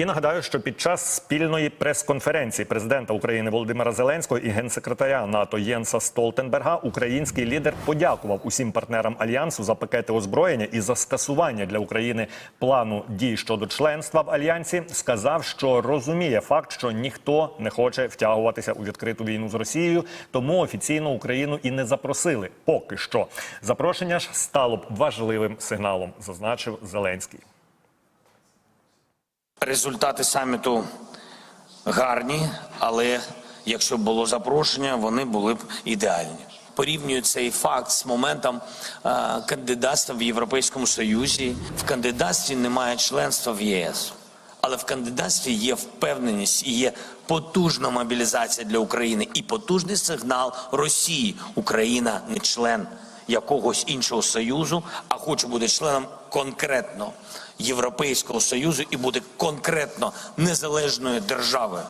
І нагадаю, що під час спільної прес-конференції президента України Володимира Зеленського і генсекретаря НАТО Єнса Столтенберга український лідер подякував усім партнерам альянсу за пакети озброєння і за скасування для України плану дій щодо членства в альянсі. Сказав, що розуміє факт, що ніхто не хоче втягуватися у відкриту війну з Росією, тому офіційно Україну і не запросили. Поки що запрошення ж стало б важливим сигналом, зазначив Зеленський. Результати саміту гарні, але якщо б було запрошення, вони були б ідеальні. Порівнюю цей факт з моментом е, кандидатства в Європейському Союзі. В кандидатстві немає членства в ЄС, але в кандидатстві є впевненість і є потужна мобілізація для України і потужний сигнал Росії. Україна не член якогось іншого союзу, а хоче бути членом конкретно Європейського союзу і бути конкретно незалежною державою.